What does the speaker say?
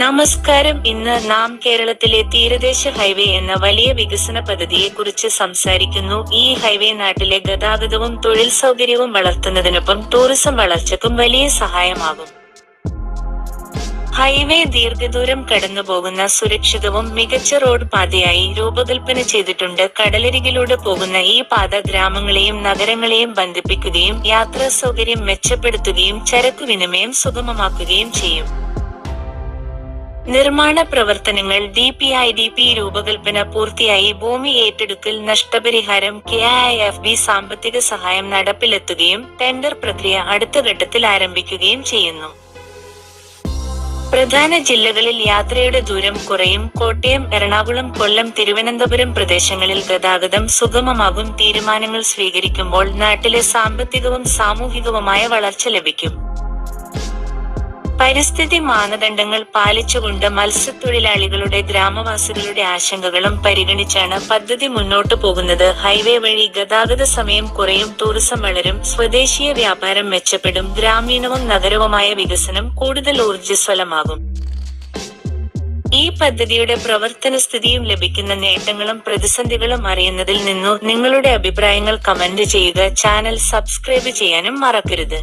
നമസ്കാരം. ഇന്ന് നാം കേരളത്തിലെ തീരദേശ ഹൈവേ എന്ന വലിയ വികസന പദ്ധതിയെ കുറിച്ച് സംസാരിക്കുന്നു. ഈ ഹൈവേ നാട്ടിലെ ഗതാഗതവും തൊഴിൽ സൗകര്യവും വളർത്തുന്നതിനൊപ്പം ടൂറിസം വളർച്ചക്കും വലിയ സഹായമാകും. ഹൈവേ ദീർഘദൂരം കടന്നുപോകുന്ന സുരക്ഷിതവും മികച്ച റോഡ് പാതയായി രൂപകൽപ്പന ചെയ്തിട്ടുണ്ട്. കടലരികിലൂടെ പോകുന്ന ഈ പാത ഗ്രാമങ്ങളെയും നഗരങ്ങളെയും ബന്ധിപ്പിക്കുകയും യാത്രാ സൗകര്യം മെച്ചപ്പെടുത്തുകയും ചരക്കു വിനിമയം സുഗമമാക്കുകയും ചെയ്യും. നിർമ്മാണ പ്രവർത്തനങ്ങൾ D P I D P രൂപകൽപ്പന പൂർത്തിയായി. ഭൂമി ഏറ്റെടുക്കൽ നഷ്ടപരിഹാരം കെ ഐ എഫ് ബി സാമ്പത്തിക സഹായം നടപ്പിലെത്തുകയും ടെൻഡർ പ്രക്രിയ അടുത്ത ഘട്ടത്തിൽ ആരംഭിക്കുകയും ചെയ്യുന്നു. പ്രധാന ജില്ലകളിൽ യാത്രയുടെ ദൂരം കുറയും. കോട്ടയം എറണാകുളം കൊല്ലം തിരുവനന്തപുരം പ്രദേശങ്ങളിൽ ഗതാഗതം സുഗമമാകും. തീരുമാനങ്ങൾ സ്വീകരിക്കുമ്പോൾ നാട്ടിലെ സാമ്പത്തികവും സാമൂഹികവുമായ വളർച്ച ലഭിക്കും. പരിസ്ഥിതി മാനദണ്ഡങ്ങൾ പാലിച്ചുകൊണ്ട് മത്സ്യത്തൊഴിലാളികളുടെ ഗ്രാമവാസികളുടെ ആശങ്കകളും പരിഗണിച്ചാണ് പദ്ധതി മുന്നോട്ടു പോകുന്നത്. ഹൈവേ വഴി ഗതാഗത സമയം കുറയും ടൂറിസം വളരും സ്വദേശീയ വ്യാപാരം മെച്ചപ്പെടും ഗ്രാമീണവും നഗരവുമായ വികസനം കൂടുതൽ ഊർജസ്വലമാകും. ഈ പദ്ധതിയുടെ പ്രവർത്തന സ്ഥിതിയും ലഭിക്കുന്ന നേട്ടങ്ങളും പ്രതിസന്ധികളും അറിയുന്നതിൽ നിന്നു നിങ്ങളുടെ അഭിപ്രായങ്ങൾ കമന്റ് ചെയ്യുക ചാനൽ സബ്സ്ക്രൈബ് ചെയ്യാനും മറക്കരുത്.